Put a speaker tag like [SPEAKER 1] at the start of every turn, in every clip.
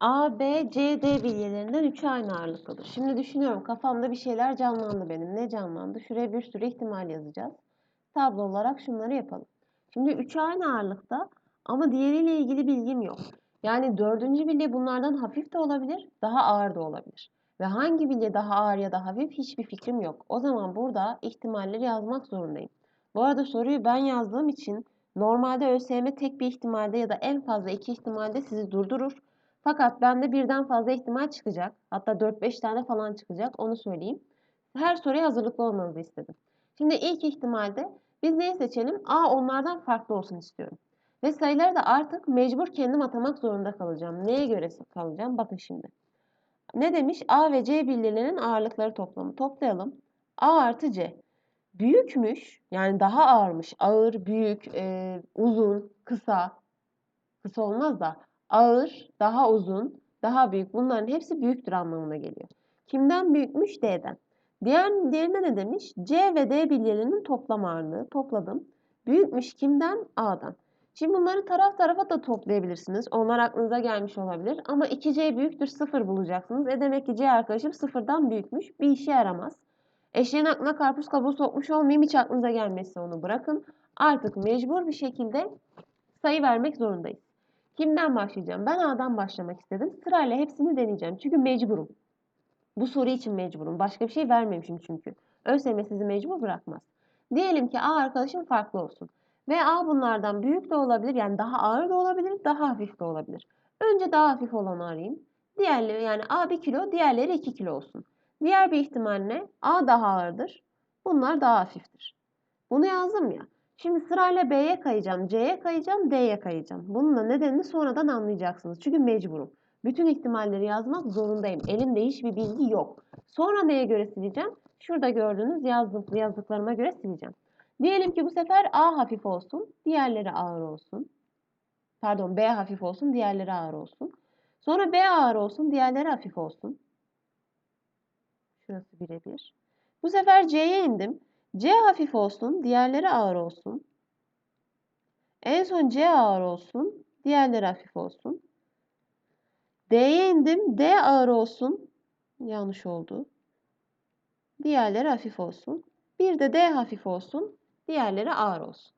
[SPEAKER 1] A, B, C, D bilyelerinden üçü aynı ağırlıktadır. Şimdi düşünüyorum kafamda bir şeyler canlandı benim. Ne canlandı? Şuraya bir sürü ihtimal yazacağız. Tablo olarak şunları yapalım. Şimdi üçü aynı ağırlıkta ama diğeriyle ilgili bilgim yok. Yani dördüncü bilye bunlardan hafif de olabilir, daha ağır da olabilir. Ve hangi bilye daha ağır ya da hafif hiçbir fikrim yok. O zaman burada ihtimalleri yazmak zorundayım. Bu arada soruyu ben yazdığım için normalde ÖSYM tek bir ihtimalde ya da en fazla iki ihtimalde sizi durdurur. Fakat bende birden fazla ihtimal çıkacak. Hatta 4-5 tane falan çıkacak. Onu söyleyeyim. Her soruya hazırlıklı olmanızı istedim. Şimdi ilk ihtimalde biz neyi seçelim? A onlardan farklı olsun istiyorum. Ve sayıları da artık mecbur kendim atamak zorunda kalacağım. Neye göre kalacağım? Bakın şimdi. Ne demiş? A ve C bilyelerinin ağırlıkları toplamı. Toplayalım. A artı C. Büyükmüş, yani daha ağırmış. Ağır, büyük, e, uzun, kısa. Kısa olmaz da ağır, daha uzun, daha büyük bunların hepsi büyüktür anlamına geliyor. Kimden büyükmüş? D'den. Diğer, diğerine ne demiş? C ve D bilyelerinin toplam ağırlığı. Topladım. Büyükmüş kimden? A'dan. Şimdi bunları taraf tarafa da toplayabilirsiniz. Onlar aklınıza gelmiş olabilir. Ama 2C büyüktür 0 bulacaksınız. E demek ki C arkadaşım sıfırdan büyükmüş. Bir işe yaramaz. Eşeğin aklına karpuz kabuğu sokmuş olmayayım. Hiç aklınıza gelmezse onu bırakın. Artık mecbur bir şekilde sayı vermek zorundayız. Kimden başlayacağım? Ben A'dan başlamak istedim. Sırayla hepsini deneyeceğim. Çünkü mecburum. Bu soru için mecburum. Başka bir şey vermemişim çünkü. ÖSYM sizi mecbur bırakmaz. Diyelim ki A arkadaşım farklı olsun. Ve A bunlardan büyük de olabilir. Yani daha ağır da olabilir, daha hafif de olabilir. Önce daha hafif olanı arayayım. Diğerleri yani A 1 kilo, diğerleri 2 kilo olsun. Diğer bir ihtimal ne? A daha ağırdır. Bunlar daha hafiftir. Bunu yazdım ya. Şimdi sırayla B'ye kayacağım, C'ye kayacağım, D'ye kayacağım. Bunun da nedenini sonradan anlayacaksınız. Çünkü mecburum. Bütün ihtimalleri yazmak zorundayım. Elimde hiçbir bilgi yok. Sonra neye göre sileceğim? Şurada gördüğünüz yazdık, yazdıklarıma göre sileceğim. Diyelim ki bu sefer A hafif olsun, diğerleri ağır olsun. Pardon B hafif olsun, diğerleri ağır olsun. Sonra B ağır olsun, diğerleri hafif olsun. Şurası birebir. Bu sefer C'ye indim. C hafif olsun, diğerleri ağır olsun. En son C ağır olsun, diğerleri hafif olsun. D'ye indim. D ağır olsun. Yanlış oldu. Diğerleri hafif olsun. Bir de D hafif olsun. Diğerleri ağır olsun.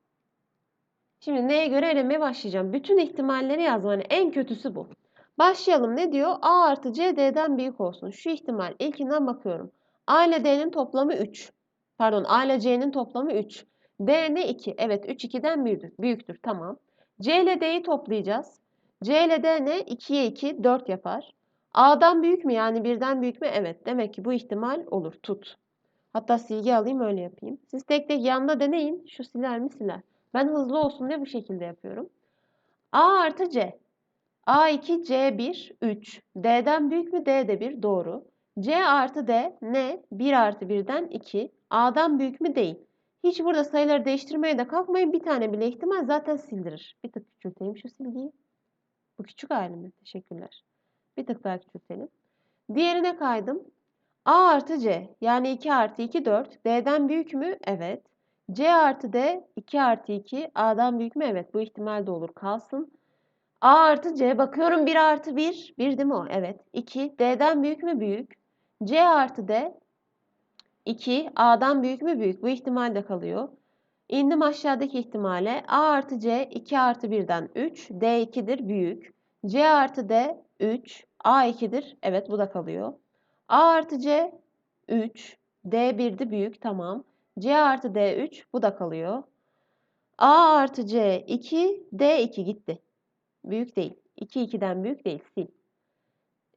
[SPEAKER 1] Şimdi neye göre elemeye başlayacağım? Bütün ihtimalleri yazmanın en kötüsü bu. Başlayalım. Ne diyor? A artı C D'den büyük olsun. Şu ihtimal. İlkinden bakıyorum. A ile D'nin toplamı 3. Pardon A ile C'nin toplamı 3. D ne 2? Evet 3 2'den büyüktür. büyüktür. Tamam. C ile D'yi toplayacağız. C ile D ne? 2'ye 2 4 yapar. A'dan büyük mü yani birden büyük mü? Evet. Demek ki bu ihtimal olur. Tut. Hatta silgi alayım öyle yapayım. Siz tek tek yanında deneyin. Şu siler mi siler. Ben hızlı olsun diye bu şekilde yapıyorum. A artı C. A2, C1, 3. D'den büyük mü? D de 1. Doğru. C artı D ne? 1 artı 1'den 2. A'dan büyük mü? Değil. Hiç burada sayıları değiştirmeye de kalkmayın. Bir tane bile ihtimal zaten sildirir. Bir tık küçülteyim şu silgiyi. Bu küçük halimi. Teşekkürler. Bir tık daha küçültelim. Diğerine kaydım. A artı C yani 2 artı 2 4. D'den büyük mü? Evet. C artı D 2 artı 2. A'dan büyük mü? Evet. Bu ihtimal de olur. Kalsın. A artı C bakıyorum 1 artı 1. 1 değil mi o? Evet. 2. D'den büyük mü? Büyük. C artı D 2. A'dan büyük mü? Büyük. Bu ihtimal de kalıyor. İndim aşağıdaki ihtimale. A artı C 2 artı 1'den 3. D 2'dir. Büyük. C artı D 3. A 2'dir. Evet bu da kalıyor. A artı C 3. D 1'di büyük. Tamam. C artı D 3. Bu da kalıyor. A artı C 2. D 2 gitti. Büyük değil. 2 2'den büyük değil. Sil.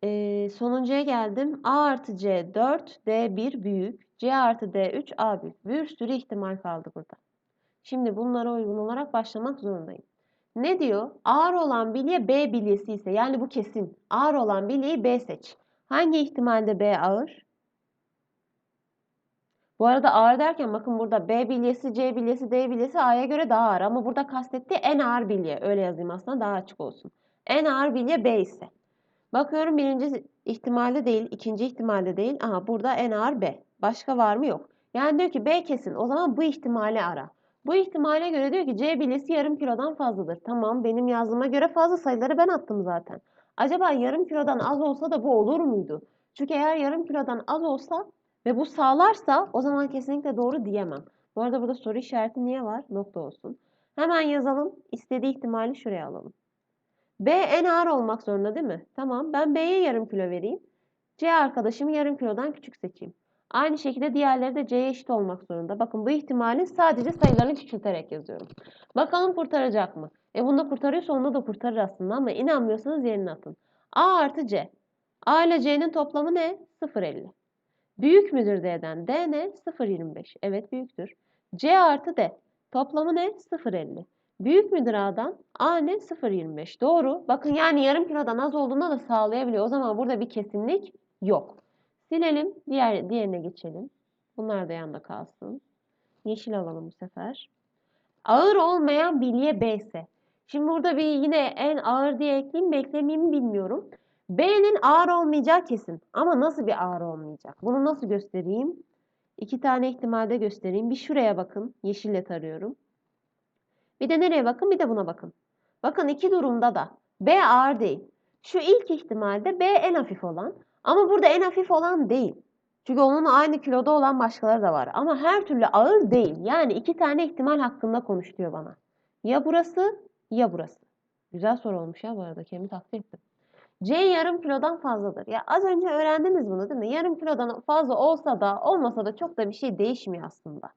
[SPEAKER 1] Ee, sonuncuya geldim. A artı C 4. D 1 büyük. C artı D 3. A büyük. Bir sürü ihtimal kaldı burada. Şimdi bunlara uygun olarak başlamak zorundayım. Ne diyor? Ağır olan bilye B bilyesi ise yani bu kesin. Ağır olan bilyeyi B seç. Hangi ihtimalde B ağır? Bu arada ağır derken bakın burada B bilyesi, C bilyesi, D bilyesi A'ya göre daha ağır. Ama burada kastettiği en ağır bilye. Öyle yazayım aslında daha açık olsun. En ağır bilye B ise. Bakıyorum birinci ihtimalde değil, ikinci ihtimalde değil. Aha burada en ağır B. Başka var mı? Yok. Yani diyor ki B kesin. O zaman bu ihtimali ara. Bu ihtimale göre diyor ki C bilyesi yarım kilodan fazladır. Tamam benim yazdığıma göre fazla sayıları ben attım zaten. Acaba yarım kilodan az olsa da bu olur muydu? Çünkü eğer yarım kilodan az olsa ve bu sağlarsa o zaman kesinlikle doğru diyemem. Bu arada burada soru işareti niye var? Nokta olsun. Hemen yazalım. İstediği ihtimali şuraya alalım. B en ağır olmak zorunda değil mi? Tamam. Ben B'ye yarım kilo vereyim. C arkadaşımı yarım kilodan küçük seçeyim. Aynı şekilde diğerleri de C'ye eşit olmak zorunda. Bakın bu ihtimali sadece sayılarını küçülterek yazıyorum. Bakalım kurtaracak mı? E bunda kurtarıyorsa onda da kurtarır aslında ama inanmıyorsanız yerine atın. A artı C. A ile C'nin toplamı ne? 0,50. Büyük müdür D'den? D ne? 0,25. Evet büyüktür. C artı D. Toplamı ne? 0,50. Büyük müdür A'dan? A ne? 0,25. Doğru. Bakın yani yarım kilodan az olduğunda da sağlayabiliyor. O zaman burada bir kesinlik yok. Silelim. Diğer, diğerine geçelim. Bunlar da yanda kalsın. Yeşil alalım bu sefer. Ağır olmayan bilye B ise. Şimdi burada bir yine en ağır diye ekleyeyim mi eklemeyeyim mi bilmiyorum. B'nin ağır olmayacağı kesin. Ama nasıl bir ağır olmayacak? Bunu nasıl göstereyim? İki tane ihtimalde göstereyim. Bir şuraya bakın. Yeşille tarıyorum. Bir de nereye bakın? Bir de buna bakın. Bakın iki durumda da B ağır değil. Şu ilk ihtimalde B en hafif olan. Ama burada en hafif olan değil. Çünkü onun aynı kiloda olan başkaları da var. Ama her türlü ağır değil. Yani iki tane ihtimal hakkında konuş bana. Ya burası ya burası. Güzel soru olmuş ya bu arada. Kendimi takdir ettim. C yarım kilodan fazladır. Ya az önce öğrendiniz bunu değil mi? Yarım kilodan fazla olsa da olmasa da çok da bir şey değişmiyor aslında.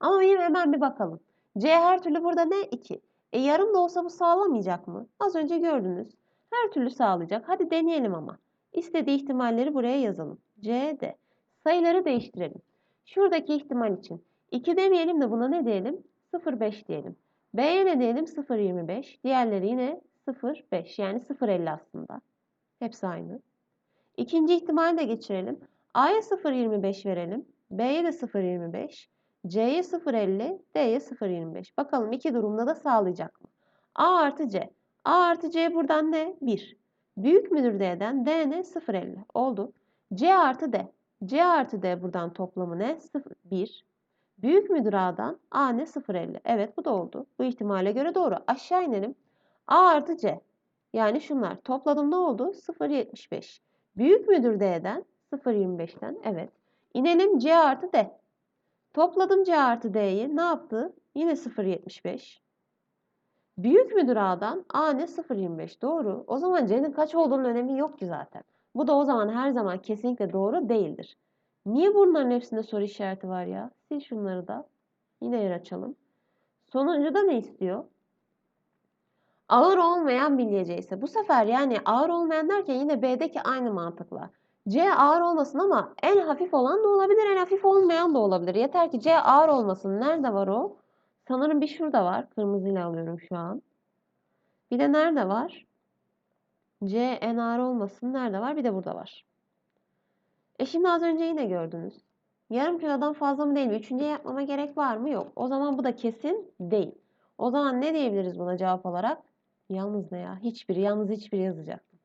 [SPEAKER 1] Ama benim hemen bir bakalım. C her türlü burada ne? 2. E yarım da olsa bu sağlamayacak mı? Az önce gördünüz. Her türlü sağlayacak. Hadi deneyelim ama. İstediği ihtimalleri buraya yazalım. C, D. Sayıları değiştirelim. Şuradaki ihtimal için 2 demeyelim de buna ne diyelim? 0,5 diyelim. B'ye ne diyelim? 0,25. Diğerleri yine 0,5 yani 0,50 aslında. Hepsi aynı. İkinci ihtimali de geçirelim. A'ya 0,25 verelim. B'ye de 0,25. C'ye 0,50. D'ye 0,25. Bakalım iki durumda da sağlayacak mı? A artı C. A artı C buradan ne? 1. Büyük müdür D'den? D ne? 0,50. Oldu. C artı D. C artı D buradan toplamı ne? 0, 1. Büyük müdür A'dan? A ne? 0,50. Evet bu da oldu. Bu ihtimale göre doğru. Aşağı inelim. A artı C. Yani şunlar. Topladım ne oldu? 0,75. Büyük müdür D'den? 0,25'ten. Evet. İnelim C artı D. Topladım C artı D'yi. Ne yaptı? Yine 0,75. Büyük müdür A'dan? A ne? 0,25. Doğru. O zaman C'nin kaç olduğunun önemi yok ki zaten. Bu da o zaman her zaman kesinlikle doğru değildir. Niye bunların hepsinde soru işareti var ya? Sil şunları da. Yine yer açalım. Sonuncuda ne istiyor? Ağır olmayan bilyece ise bu sefer yani ağır olmayan derken yine B'deki aynı mantıkla. C ağır olmasın ama en hafif olan da olabilir, en hafif olmayan da olabilir. Yeter ki C ağır olmasın. Nerede var o? Sanırım bir şurada var. Kırmızıyla alıyorum şu an. Bir de nerede var? C ağır olmasın. Nerede var? Bir de burada var. E şimdi az önce yine gördünüz. Yarım kilodan fazla mı değil mi? Üçüncüye yapmama gerek var mı? Yok. O zaman bu da kesin değil. O zaman ne diyebiliriz buna cevap olarak? Yalnız ne ya? Hiçbiri. Yalnız hiçbiri yazacaktım.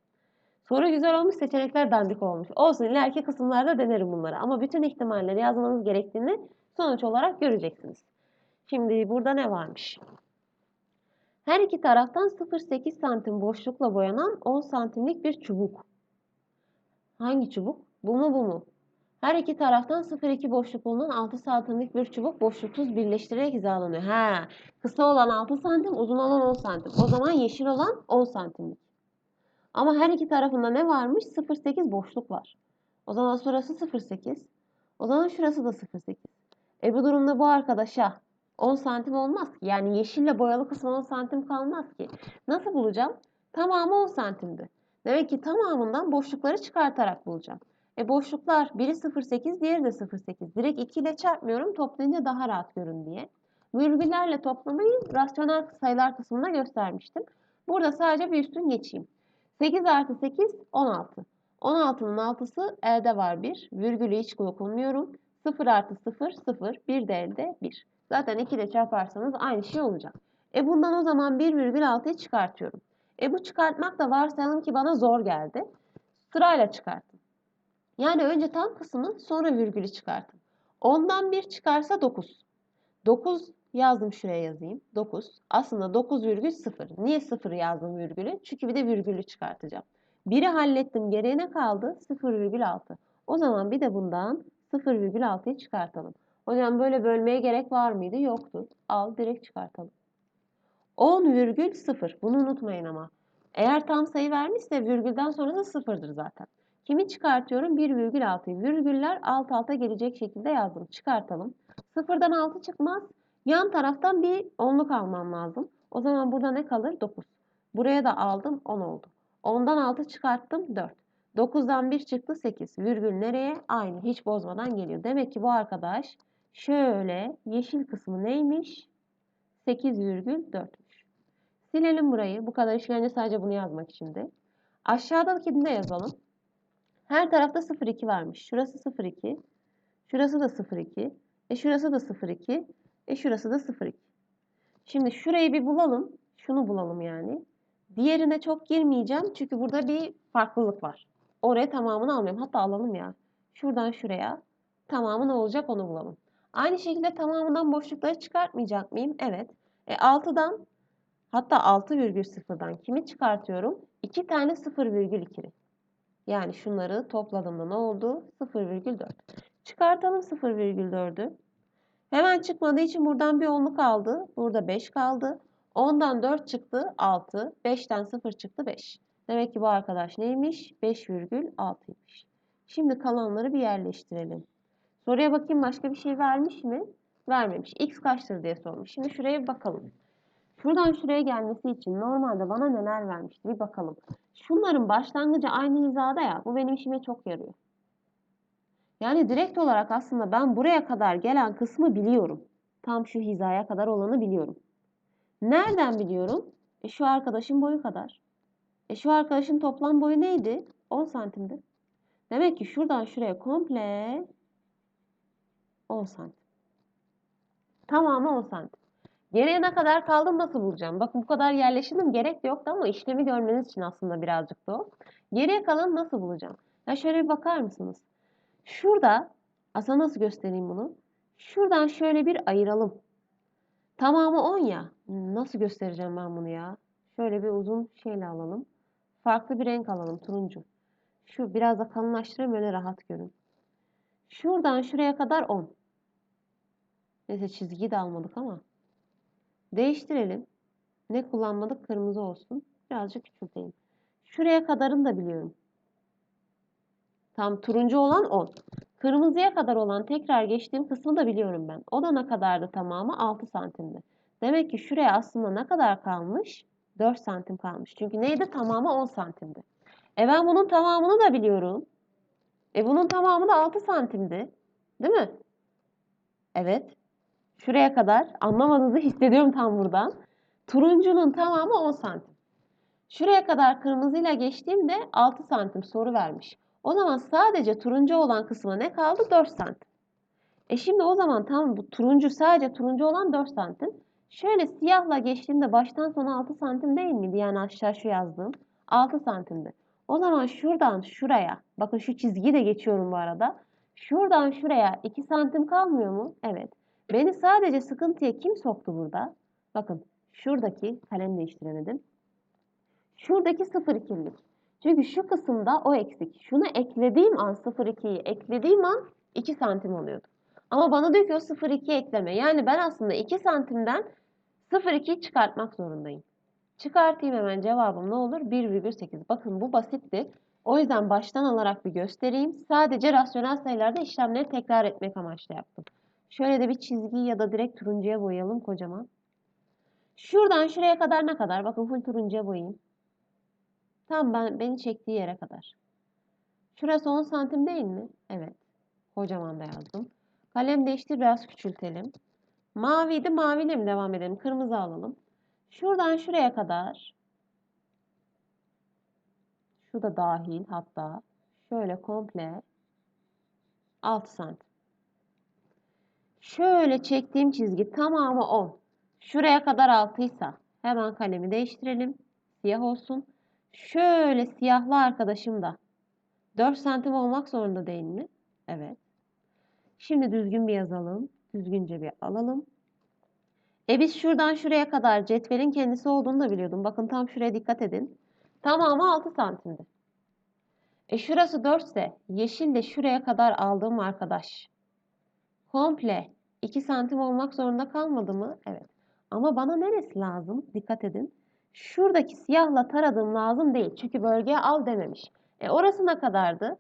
[SPEAKER 1] Soru güzel olmuş, seçenekler dandik olmuş. Olsun ileriki kısımlarda denerim bunları. Ama bütün ihtimalleri yazmanız gerektiğini sonuç olarak göreceksiniz. Şimdi burada ne varmış? Her iki taraftan 0,8 santim boşlukla boyanan 10 santimlik bir çubuk. Hangi çubuk? Bu mu bu mu? Her iki taraftan 0,2 boşluk bulunan 6 santimlik bir çubuk boşluksuz birleştirerek hizalanıyor. Ha, kısa olan 6 santim, uzun olan 10 santim. O zaman yeşil olan 10 santimlik. Ama her iki tarafında ne varmış? 0,8 boşluk var. O zaman şurası 0,8. O zaman şurası da 0,8. E bu durumda bu arkadaşa 10 santim olmaz ki. Yani yeşille boyalı kısmı 10 santim kalmaz ki. Nasıl bulacağım? Tamamı 10 santimdi. Demek ki tamamından boşlukları çıkartarak bulacağım. E boşluklar biri 0,8 diğeri de 0,8. Direkt 2 ile çarpmıyorum toplayınca daha rahat görün diye. Virgüllerle toplamayı rasyonel sayılar kısmında göstermiştim. Burada sadece bir üstün geçeyim. 8 artı 8 16. 16'nın 6'sı elde var 1. Virgülü hiç dokunmuyorum. 0 artı 0 0. 1 de elde 1. Zaten 2 ile çarparsanız aynı şey olacak. E bundan o zaman 1,6'yı çıkartıyorum. E bu çıkartmak da varsayalım ki bana zor geldi. Sırayla çıkarttım. Yani önce tam kısmı sonra virgülü çıkartın. 10'dan 1 çıkarsa 9. 9 yazdım şuraya yazayım. 9. Aslında 9 virgül 0. Niye 0 yazdım virgülü? Çünkü bir de virgülü çıkartacağım. Biri hallettim. Geriye ne kaldı? 0,6. O zaman bir de bundan 0,6'yı çıkartalım. Hocam böyle bölmeye gerek var mıydı? Yoktu. Al direkt çıkartalım. 10,0. Bunu unutmayın ama. Eğer tam sayı vermişse virgülden sonra da sıfırdır zaten. Kimi çıkartıyorum? 1,6'yı. Virgüller alt alta gelecek şekilde yazdım. Çıkartalım. Sıfırdan 6 çıkmaz. Yan taraftan bir onluk almam lazım. O zaman burada ne kalır? 9. Buraya da aldım 10 oldu. 10'dan 6 çıkarttım 4. 9'dan 1 çıktı 8. Virgül nereye? Aynı. Hiç bozmadan geliyor. Demek ki bu arkadaş şöyle yeşil kısmı neymiş? 8,4'müş. Silelim burayı. Bu kadar işkence sadece bunu yazmak içindi. Aşağıdakini de yazalım. Her tarafta 0,2 varmış. Şurası 0,2. Şurası da 0,2. E şurası da 0,2. E şurası da 0,2. Şimdi şurayı bir bulalım. Şunu bulalım yani. Diğerine çok girmeyeceğim. Çünkü burada bir farklılık var. Oraya tamamını almıyorum. Hatta alalım ya. Şuradan şuraya. Tamamı ne olacak onu bulalım. Aynı şekilde tamamından boşlukları çıkartmayacak mıyım? Evet. E 6'dan hatta 6,0'dan kimi çıkartıyorum? 2 tane 0,2'li. Yani şunları topladığımda ne oldu? 0,4. Çıkartalım 0,4'ü. Hemen çıkmadığı için buradan bir onluk kaldı. Burada 5 kaldı. 10'dan 4 çıktı 6. 5'ten 0 çıktı 5. Demek ki bu arkadaş neymiş? 5,6'ymış. Şimdi kalanları bir yerleştirelim. Soruya bakayım başka bir şey vermiş mi? Vermemiş. X kaçtır diye sormuş. Şimdi şuraya bir bakalım. Şuradan şuraya gelmesi için normalde bana neler vermişti bir bakalım. Şunların başlangıcı aynı hizada ya. Bu benim işime çok yarıyor. Yani direkt olarak aslında ben buraya kadar gelen kısmı biliyorum. Tam şu hizaya kadar olanı biliyorum. Nereden biliyorum? E şu arkadaşın boyu kadar. E şu arkadaşın toplam boyu neydi? 10 santimdi. Demek ki şuradan şuraya komple 10 santim. Tamamı 10 santim. Geriye ne kadar kaldım nasıl bulacağım? Bakın bu kadar yerleştirdim gerek yoktu ama işlemi görmeniz için aslında birazcık da o. Geriye kalan nasıl bulacağım? Ya şöyle bir bakar mısınız? Şurada, aslında nasıl göstereyim bunu? Şuradan şöyle bir ayıralım. Tamamı 10 ya. Nasıl göstereceğim ben bunu ya? Şöyle bir uzun şeyle alalım. Farklı bir renk alalım. Turuncu. Şu biraz da kalınlaştırayım öyle rahat görün. Şuradan şuraya kadar 10. Neyse çizgiyi de almadık ama. Değiştirelim. Ne kullanmadık? Kırmızı olsun. Birazcık küçülteyim. Şuraya kadarını da biliyorum. Tam turuncu olan 10. Kırmızıya kadar olan tekrar geçtiğim kısmı da biliyorum ben. O da ne kadardı tamamı? 6 santimdi. Demek ki şuraya aslında ne kadar kalmış? 4 santim kalmış. Çünkü neydi? Tamamı 10 santimdi. E ben bunun tamamını da biliyorum. E bunun tamamı da 6 santimdi. Değil mi? Evet. Şuraya kadar anlamadığınızı hissediyorum tam buradan. Turuncunun tamamı 10 santim. Şuraya kadar kırmızıyla geçtiğimde 6 santim soru vermiş. O zaman sadece turuncu olan kısmına ne kaldı? 4 santim. E şimdi o zaman tam bu turuncu sadece turuncu olan 4 santim. Şöyle siyahla geçtiğimde baştan sona 6 santim değil miydi? Yani aşağı şu yazdığım 6 santimdi. O zaman şuradan şuraya, bakın şu çizgiyi de geçiyorum bu arada. Şuradan şuraya 2 santim kalmıyor mu? Evet. Beni sadece sıkıntıya kim soktu burada? Bakın şuradaki kalem değiştiremedim. Şuradaki 0,2'lik. Çünkü şu kısımda o eksik. Şunu eklediğim an 0,2'yi eklediğim an 2 santim oluyordu. Ama bana diyor ki o 0,2 ekleme. Yani ben aslında 2 santimden 0,2'yi çıkartmak zorundayım. Çıkartayım hemen cevabım ne olur? 1,8. Bakın bu basitti. O yüzden baştan alarak bir göstereyim. Sadece rasyonel sayılarda işlemleri tekrar etmek amaçlı yaptım. Şöyle de bir çizgi ya da direkt turuncuya boyayalım kocaman. Şuradan şuraya kadar ne kadar? Bakın full turuncuya boyayayım. Tam ben beni çektiği yere kadar. Şurası 10 santim değil mi? Evet. Kocaman da yazdım. Kalem değiştir biraz küçültelim. Maviydi maviyle mi devam edelim? Kırmızı alalım. Şuradan şuraya kadar. Şu da dahil hatta. Şöyle komple 6 santim. Şöyle çektiğim çizgi tamamı 10. Şuraya kadar 6 ise hemen kalemi değiştirelim. Siyah olsun. Şöyle siyahlı arkadaşım da 4 santim olmak zorunda değil mi? Evet. Şimdi düzgün bir yazalım. Düzgünce bir alalım. E biz şuradan şuraya kadar cetvelin kendisi olduğunu da biliyordum. Bakın tam şuraya dikkat edin. Tamamı 6 santimdi. E şurası 4 ise yeşille şuraya kadar aldığım arkadaş. Komple 2 santim olmak zorunda kalmadı mı? Evet. Ama bana neresi lazım? Dikkat edin. Şuradaki siyahla taradığım lazım değil. Çünkü bölgeye al dememiş. E orası ne kadardı?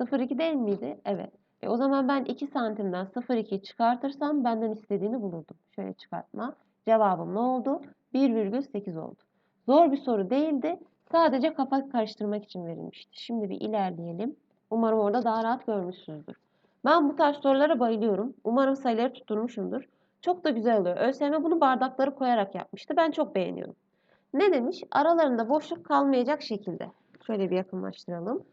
[SPEAKER 1] 0,2 değil miydi? Evet. E o zaman ben 2 santimden 0,2 çıkartırsam benden istediğini bulurdum. Şöyle çıkartma. Cevabım ne oldu? 1,8 oldu. Zor bir soru değildi. Sadece kafa karıştırmak için verilmişti. Şimdi bir ilerleyelim. Umarım orada daha rahat görmüşsünüzdür. Ben bu tarz sorulara bayılıyorum. Umarım sayıları tutturmuşumdur. Çok da güzel oluyor. ÖSYM bunu bardakları koyarak yapmıştı. Ben çok beğeniyorum. Ne demiş? Aralarında boşluk kalmayacak şekilde. Şöyle bir yakınlaştıralım.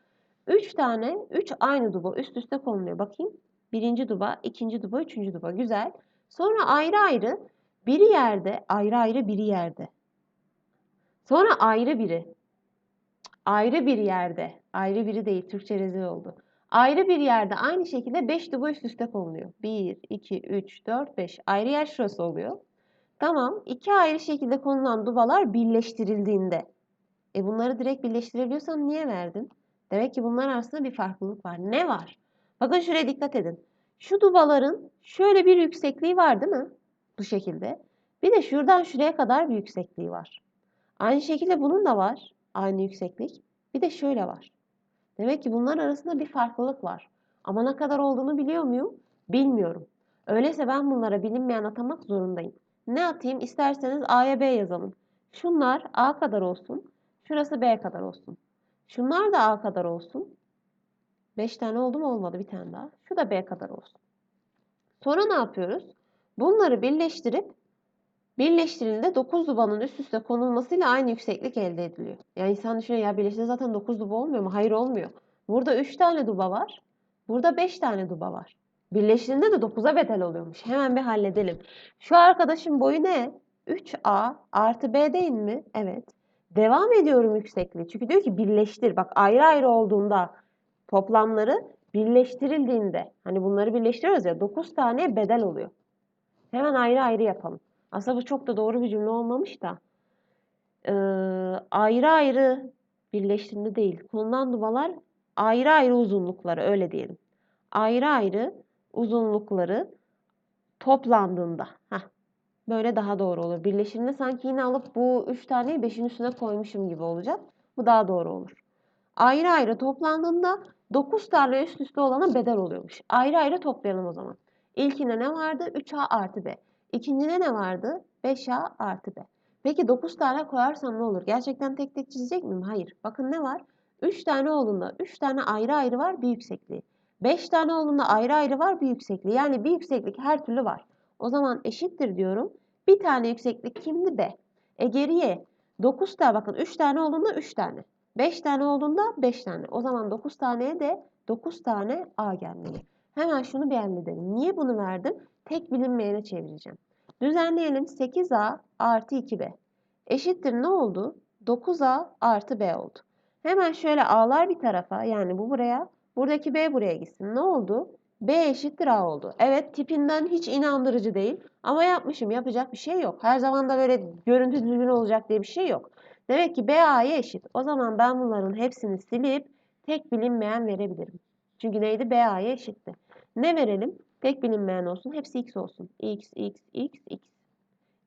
[SPEAKER 1] 3 tane, 3 aynı duba üst üste konuluyor. Bakayım. Birinci duba, ikinci duba, üçüncü duba. Güzel. Sonra ayrı ayrı, biri yerde, ayrı ayrı biri yerde. Sonra ayrı biri. Ayrı bir yerde. Ayrı biri değil. Türkçe rezil oldu. Ayrı bir yerde aynı şekilde 5 duba üst üste konuluyor. 1, 2, 3, 4, 5. Ayrı yer şurası oluyor. Tamam. iki ayrı şekilde konulan dubalar birleştirildiğinde. E bunları direkt birleştirebiliyorsan niye verdin? Demek ki bunlar arasında bir farklılık var. Ne var? Bakın şuraya dikkat edin. Şu dubaların şöyle bir yüksekliği var değil mi? Bu şekilde. Bir de şuradan şuraya kadar bir yüksekliği var. Aynı şekilde bunun da var. Aynı yükseklik. Bir de şöyle var. Demek ki bunlar arasında bir farklılık var. Ama ne kadar olduğunu biliyor muyum? Bilmiyorum. Öyleyse ben bunlara bilinmeyen atamak zorundayım. Ne atayım? İsterseniz A'ya B yazalım. Şunlar A kadar olsun. Şurası B kadar olsun. Şunlar da A kadar olsun. 5 tane oldu mu olmadı bir tane daha. Şu da B kadar olsun. Sonra ne yapıyoruz? Bunları birleştirip birleştirildiğinde 9 dubanın üst üste konulmasıyla aynı yükseklik elde ediliyor. Yani insan düşünüyor ya birleştiğinde zaten 9 duba olmuyor mu? Hayır olmuyor. Burada 3 tane duba var. Burada 5 tane duba var. Birleştiğinde de 9'a bedel oluyormuş. Hemen bir halledelim. Şu arkadaşın boyu ne? 3A artı B değil mi? Evet. Devam ediyorum yüksekliği. Çünkü diyor ki birleştir. Bak ayrı ayrı olduğunda toplamları birleştirildiğinde hani bunları birleştiriyoruz ya 9 tane bedel oluyor. Hemen ayrı ayrı yapalım. Aslında bu çok da doğru bir cümle olmamış da. Ee, ayrı ayrı birleştiğinde değil. Konulan dubalar ayrı ayrı uzunlukları öyle diyelim. Ayrı ayrı uzunlukları toplandığında. Heh, böyle daha doğru olur. Birleşimde sanki yine alıp bu 3 taneyi 5'in üstüne koymuşum gibi olacak. Bu daha doğru olur. Ayrı ayrı toplandığında 9 tane üst üste olana bedel oluyormuş. Ayrı ayrı toplayalım o zaman. İlkinde ne vardı? 3A artı B. İkincide ne vardı? 5A artı B. Peki 9 tane koyarsam ne olur? Gerçekten tek tek çizecek miyim? Hayır. Bakın ne var? 3 tane olduğunda 3 tane ayrı ayrı var bir yüksekliği. 5 tane olduğunda ayrı ayrı var bir yüksekliği. Yani bir yükseklik her türlü var. O zaman eşittir diyorum. Bir tane yükseklik kimdi? B. E geriye 9 tane bakın 3 tane olduğunda 3 tane. 5 tane olduğunda 5 tane. O zaman 9 taneye de 9 tane A gelmeli. Hemen şunu bir halledelim. Niye bunu verdim? Tek bilinmeyene çevireceğim. Düzenleyelim 8A artı 2B. Eşittir ne oldu? 9A artı B oldu. Hemen şöyle A'lar bir tarafa yani bu buraya. Buradaki B buraya gitsin. Ne oldu? B eşittir A oldu. Evet tipinden hiç inandırıcı değil. Ama yapmışım yapacak bir şey yok. Her zaman da böyle görüntü düzgün olacak diye bir şey yok. Demek ki B A'ya eşit. O zaman ben bunların hepsini silip tek bilinmeyen verebilirim. Çünkü neydi? B A'ya eşitti. Ne verelim? Tek bilinmeyen olsun. Hepsi x olsun. x, x, x, x.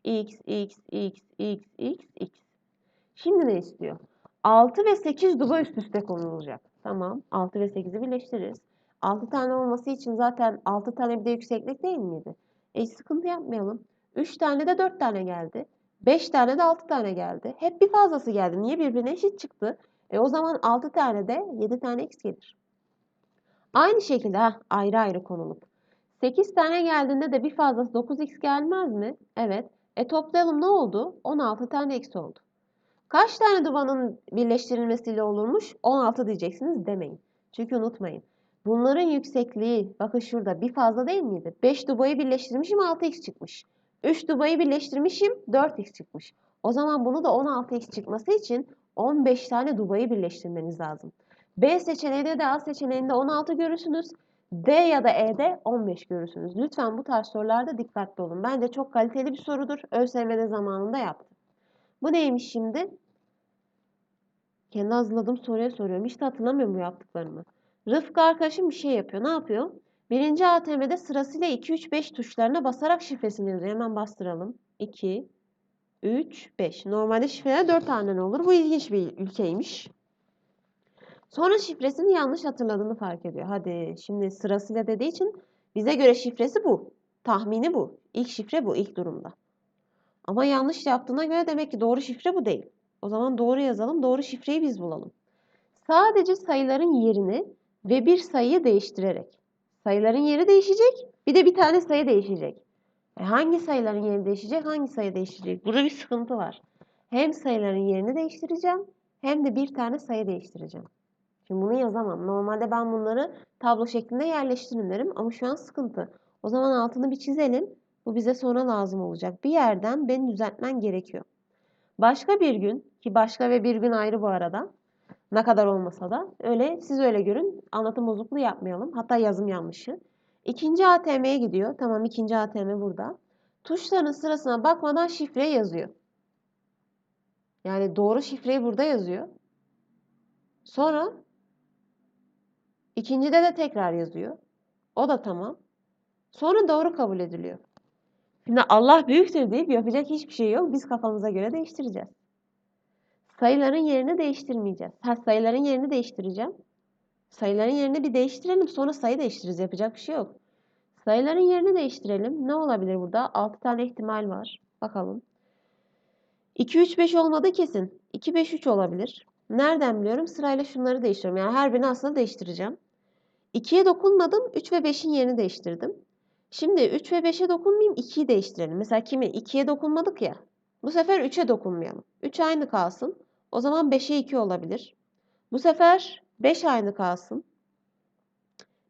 [SPEAKER 1] x, x, x, x, x, x. Şimdi ne istiyor? 6 ve 8 duba üst üste konulacak. Tamam. 6 ve 8'i birleştiririz. 6 tane olması için zaten 6 tane bir de yükseklik değil miydi? E sıkıntı yapmayalım. 3 tane de 4 tane geldi. 5 tane de 6 tane geldi. Hep bir fazlası geldi. Niye birbirine eşit çıktı? E o zaman 6 tane de 7 tane x gelir. Aynı şekilde heh, ayrı ayrı konulup. 8 tane geldiğinde de bir fazlası 9x gelmez mi? Evet. E toplayalım ne oldu? 16 tane x oldu. Kaç tane dubanın birleştirilmesiyle olurmuş? 16 diyeceksiniz demeyin. Çünkü unutmayın. Bunların yüksekliği bakın şurada bir fazla değil miydi? 5 dubayı birleştirmişim 6x çıkmış. 3 dubayı birleştirmişim 4x çıkmış. O zaman bunu da 16x çıkması için 15 tane dubayı birleştirmeniz lazım. B seçeneğinde de A seçeneğinde 16 görürsünüz. D ya da E'de 15 görürsünüz. Lütfen bu tarz sorularda dikkatli olun. Bence çok kaliteli bir sorudur. ÖSYM'de zamanında yaptım. Bu neymiş şimdi? Kendi hazırladığım soruya soruyorum. Hiç de hatırlamıyorum bu yaptıklarımı. Rıfkı arkadaşım bir şey yapıyor. Ne yapıyor? Birinci ATM'de sırasıyla 2, 3, 5 tuşlarına basarak şifresini yazıyor. Hemen bastıralım. 2, 3, 5. Normalde şifreler 4 tane olur. Bu ilginç bir ülkeymiş. Sonra şifresini yanlış hatırladığını fark ediyor. Hadi şimdi sırasıyla dediği için bize göre şifresi bu. Tahmini bu. İlk şifre bu ilk durumda. Ama yanlış yaptığına göre demek ki doğru şifre bu değil. O zaman doğru yazalım. Doğru şifreyi biz bulalım. Sadece sayıların yerini ve bir sayıyı değiştirerek. Sayıların yeri değişecek. Bir de bir tane sayı değişecek. E hangi sayıların yeri değişecek? Hangi sayı değişecek? Burada bir sıkıntı var. Hem sayıların yerini değiştireceğim hem de bir tane sayı değiştireceğim. Şimdi bunu yazamam. Normalde ben bunları tablo şeklinde yerleştirin derim ama şu an sıkıntı. O zaman altını bir çizelim. Bu bize sonra lazım olacak. Bir yerden beni düzeltmen gerekiyor. Başka bir gün ki başka ve bir gün ayrı bu arada. Ne kadar olmasa da öyle siz öyle görün. Anlatım bozukluğu yapmayalım. Hatta yazım yanlışı. İkinci ATM'ye gidiyor. Tamam ikinci ATM burada. Tuşların sırasına bakmadan şifre yazıyor. Yani doğru şifreyi burada yazıyor. Sonra ikincide de tekrar yazıyor. O da tamam. Sonra doğru kabul ediliyor. Şimdi Allah büyüktür deyip yapacak hiçbir şey yok. Biz kafamıza göre değiştireceğiz. Sayıların yerini değiştirmeyeceğiz. Ha, sayıların yerini değiştireceğim. Sayıların yerini bir değiştirelim. Sonra sayı değiştiririz. Yapacak bir şey yok. Sayıların yerini değiştirelim. Ne olabilir burada? 6 tane ihtimal var. Bakalım. 2, 3, 5 olmadı kesin. 2, 5, 3 olabilir. Nereden biliyorum? Sırayla şunları değiştiriyorum. Yani her birini aslında değiştireceğim. 2'ye dokunmadım. 3 ve 5'in yerini değiştirdim. Şimdi 3 ve 5'e dokunmayayım. 2'yi değiştirelim. Mesela kimi? 2'ye dokunmadık ya. Bu sefer 3'e dokunmayalım. 3 aynı kalsın. O zaman 5'e 2 olabilir. Bu sefer 5 aynı kalsın.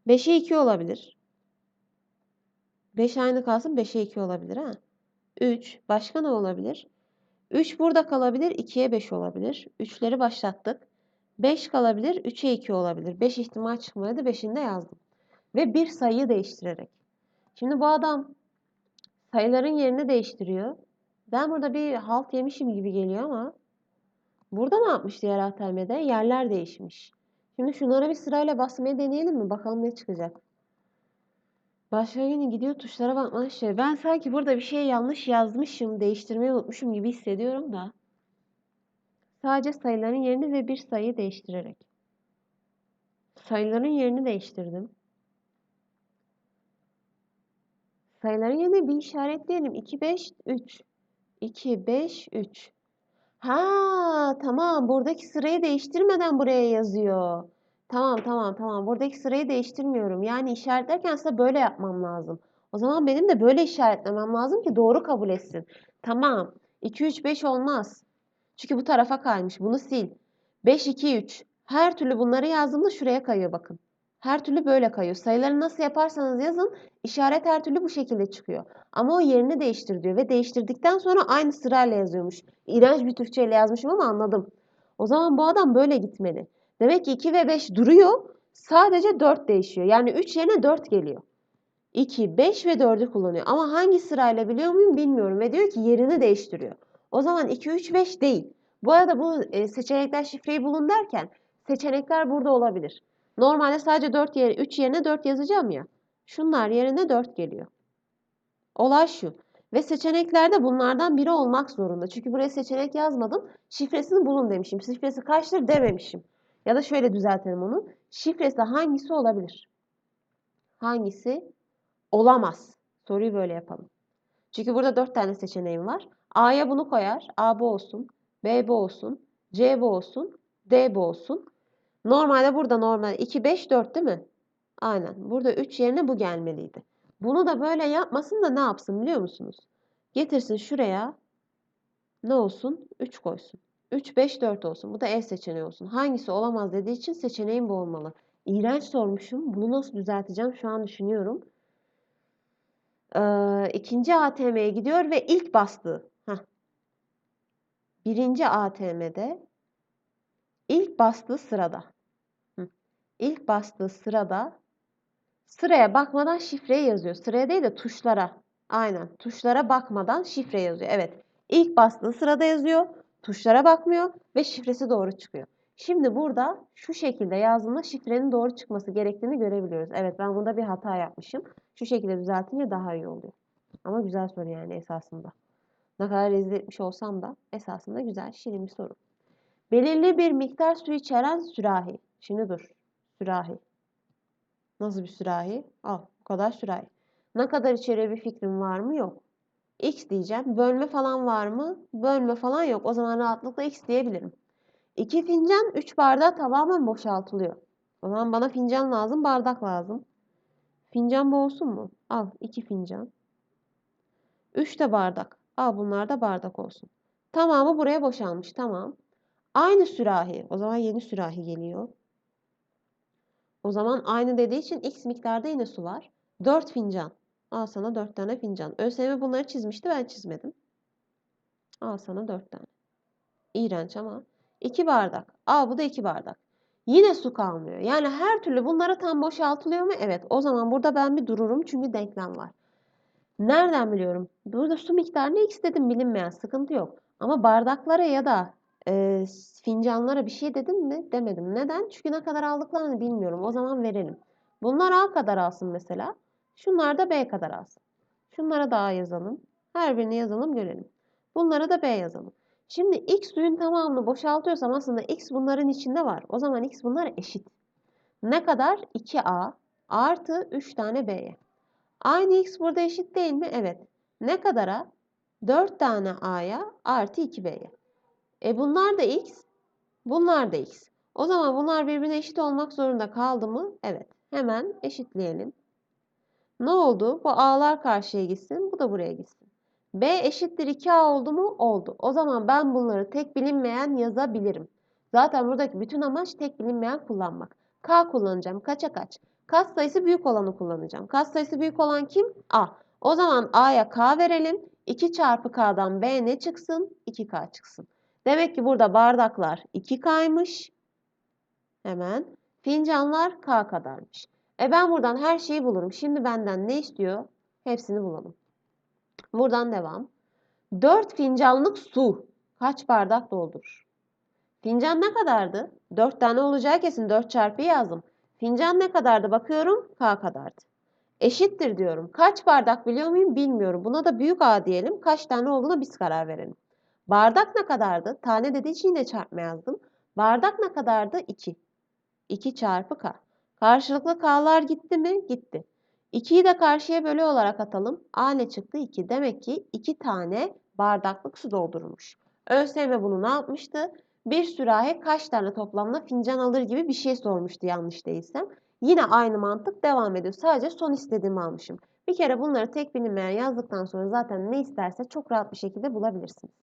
[SPEAKER 1] 5'e 2 olabilir. 5 aynı kalsın 5'e 2 olabilir ha. 3. Başka ne olabilir? 3 burada kalabilir. 2'ye 5 olabilir. 3'leri başlattık. 5 kalabilir. 3'e 2 olabilir. 5 ihtimal çıkmadı. 5'ini de yazdım. Ve bir sayıyı değiştirerek. Şimdi bu adam sayıların yerini değiştiriyor. Ben burada bir halt yemişim gibi geliyor ama burada ne yapmış diğer ATM'de? Yerler değişmiş. Şimdi şunlara bir sırayla basmayı deneyelim mi? Bakalım ne çıkacak. Başka yine gidiyor tuşlara bakmadan şey. Ben sanki burada bir şey yanlış yazmışım, değiştirmeyi unutmuşum gibi hissediyorum da. Sadece sayıların yerini ve bir sayıyı değiştirerek. Sayıların yerini değiştirdim. Sayıların yerine bir işaretleyelim. 2, 5, 3. 2, 5, 3. Ha tamam buradaki sırayı değiştirmeden buraya yazıyor. Tamam tamam tamam buradaki sırayı değiştirmiyorum. Yani işaretlerken aslında böyle yapmam lazım. O zaman benim de böyle işaretlemem lazım ki doğru kabul etsin. Tamam 2, 3, 5 olmaz. Çünkü bu tarafa kaymış. Bunu sil. 5, 2, 3. Her türlü bunları yazdığımda şuraya kayıyor bakın. Her türlü böyle kayıyor. Sayıları nasıl yaparsanız yazın işaret her türlü bu şekilde çıkıyor. Ama o yerini değiştir diyor ve değiştirdikten sonra aynı sırayla yazıyormuş. İğrenç bir Türkçeyle yazmışım ama anladım. O zaman bu adam böyle gitmeli. Demek ki 2 ve 5 duruyor. Sadece 4 değişiyor. Yani 3 yerine 4 geliyor. 2, 5 ve 4'ü kullanıyor. Ama hangi sırayla biliyor muyum bilmiyorum. Ve diyor ki yerini değiştiriyor. O zaman 2, 3, 5 değil. Bu arada bu e, seçenekler şifreyi bulun derken seçenekler burada olabilir. Normalde sadece 4 yer, 3 yerine 4 yazacağım ya. Şunlar yerine 4 geliyor. Olay şu. Ve seçeneklerde bunlardan biri olmak zorunda. Çünkü buraya seçenek yazmadım. Şifresini bulun demişim. Şifresi kaçtır dememişim. Ya da şöyle düzeltelim onu. Şifresi hangisi olabilir? Hangisi olamaz? Soruyu böyle yapalım. Çünkü burada 4 tane seçeneğim var. A'ya bunu koyar. A bu olsun. B bu olsun. C bu olsun. D bu olsun. Normalde burada normal 2, 5, 4 değil mi? Aynen. Burada 3 yerine bu gelmeliydi. Bunu da böyle yapmasın da ne yapsın biliyor musunuz? Getirsin şuraya ne olsun? 3 koysun. 3, 5, 4 olsun. Bu da E seçeneği olsun. Hangisi olamaz dediği için seçeneğim bu olmalı. İğrenç sormuşum. Bunu nasıl düzelteceğim şu an düşünüyorum. Ee, ikinci ATM'ye gidiyor ve ilk bastığı. Birinci ATM'de ilk bastığı sırada. İlk bastığı sırada Sıraya bakmadan şifreyi yazıyor. Sıraya değil de tuşlara. Aynen. Tuşlara bakmadan şifre yazıyor. Evet. İlk bastığı sırada yazıyor. Tuşlara bakmıyor ve şifresi doğru çıkıyor. Şimdi burada şu şekilde yazdığımda şifrenin doğru çıkması gerektiğini görebiliyoruz. Evet ben burada bir hata yapmışım. Şu şekilde düzeltince daha iyi oluyor. Ama güzel soru yani esasında. Ne kadar rezil etmiş olsam da esasında güzel, şirin bir soru. Belirli bir miktar su içeren sürahi. Şimdi dur. Sürahi. Nasıl bir sürahi? Al bu kadar sürahi. Ne kadar içeriyor bir fikrim var mı? Yok. X diyeceğim. Bölme falan var mı? Bölme falan yok. O zaman rahatlıkla X diyebilirim. 2 fincan 3 bardağı tamamen boşaltılıyor. O zaman bana fincan lazım, bardak lazım. Fincan bu olsun mu? Al 2 fincan. 3 de bardak. Al bunlar da bardak olsun. Tamamı buraya boşalmış. Tamam. Aynı sürahi. O zaman yeni sürahi geliyor. O zaman aynı dediği için x miktarda yine su var. 4 fincan. Al sana 4 tane fincan. ÖSYM bunları çizmişti ben çizmedim. Al sana 4 tane. İğrenç ama. 2 bardak. Al bu da 2 bardak. Yine su kalmıyor. Yani her türlü bunlara tam boşaltılıyor mu? Evet. O zaman burada ben bir dururum çünkü denklem var. Nereden biliyorum? Burada su miktarını x dedim bilinmeyen sıkıntı yok. Ama bardaklara ya da e, fincanlara bir şey dedim mi? Demedim. Neden? Çünkü ne kadar aldıklarını bilmiyorum. O zaman verelim. Bunlar A kadar alsın mesela. Şunlar da B kadar alsın. Şunlara da A yazalım. Her birini yazalım görelim. Bunlara da B yazalım. Şimdi x suyun tamamını boşaltıyorsam aslında x bunların içinde var. O zaman x bunlar eşit. Ne kadar? 2a artı 3 tane b'ye. Aynı x burada eşit değil mi? Evet. Ne kadara? 4 tane a'ya artı 2b'ye. E bunlar da x, bunlar da x. O zaman bunlar birbirine eşit olmak zorunda kaldı mı? Evet. Hemen eşitleyelim. Ne oldu? Bu a'lar karşıya gitsin, bu da buraya gitsin. B eşittir 2A oldu mu? Oldu. O zaman ben bunları tek bilinmeyen yazabilirim. Zaten buradaki bütün amaç tek bilinmeyen kullanmak. K kullanacağım. Kaça kaç? Kat sayısı büyük olanı kullanacağım. Kat sayısı büyük olan kim? A. O zaman A'ya K verelim. 2 çarpı K'dan B ne çıksın? 2K çıksın. Demek ki burada bardaklar 2K'ymış. Hemen. Fincanlar K kadarmış. E ben buradan her şeyi bulurum. Şimdi benden ne istiyor? Hepsini bulalım. Buradan devam. 4 fincanlık su kaç bardak doldurur? Fincan ne kadardı? 4 tane olacağı kesin 4 çarpı yazdım. Fincan ne kadardı bakıyorum? K kadardı. Eşittir diyorum. Kaç bardak biliyor muyum bilmiyorum. Buna da büyük A diyelim. Kaç tane olduğuna biz karar verelim. Bardak ne kadardı? Tane dediği için yine çarpma yazdım. Bardak ne kadardı? 2. 2 çarpı K. Karşılıklı K'lar gitti mi? Gitti. 2'yi de karşıya bölü olarak atalım. A ne çıktı? 2. Demek ki 2 tane bardaklık su doldurmuş. ÖSYM bunu ne yapmıştı? Bir sürahi kaç tane toplamda fincan alır gibi bir şey sormuştu yanlış değilsem. Yine aynı mantık devam ediyor. Sadece son istediğimi almışım. Bir kere bunları tek bilinmeyen yazdıktan sonra zaten ne isterse çok rahat bir şekilde bulabilirsiniz.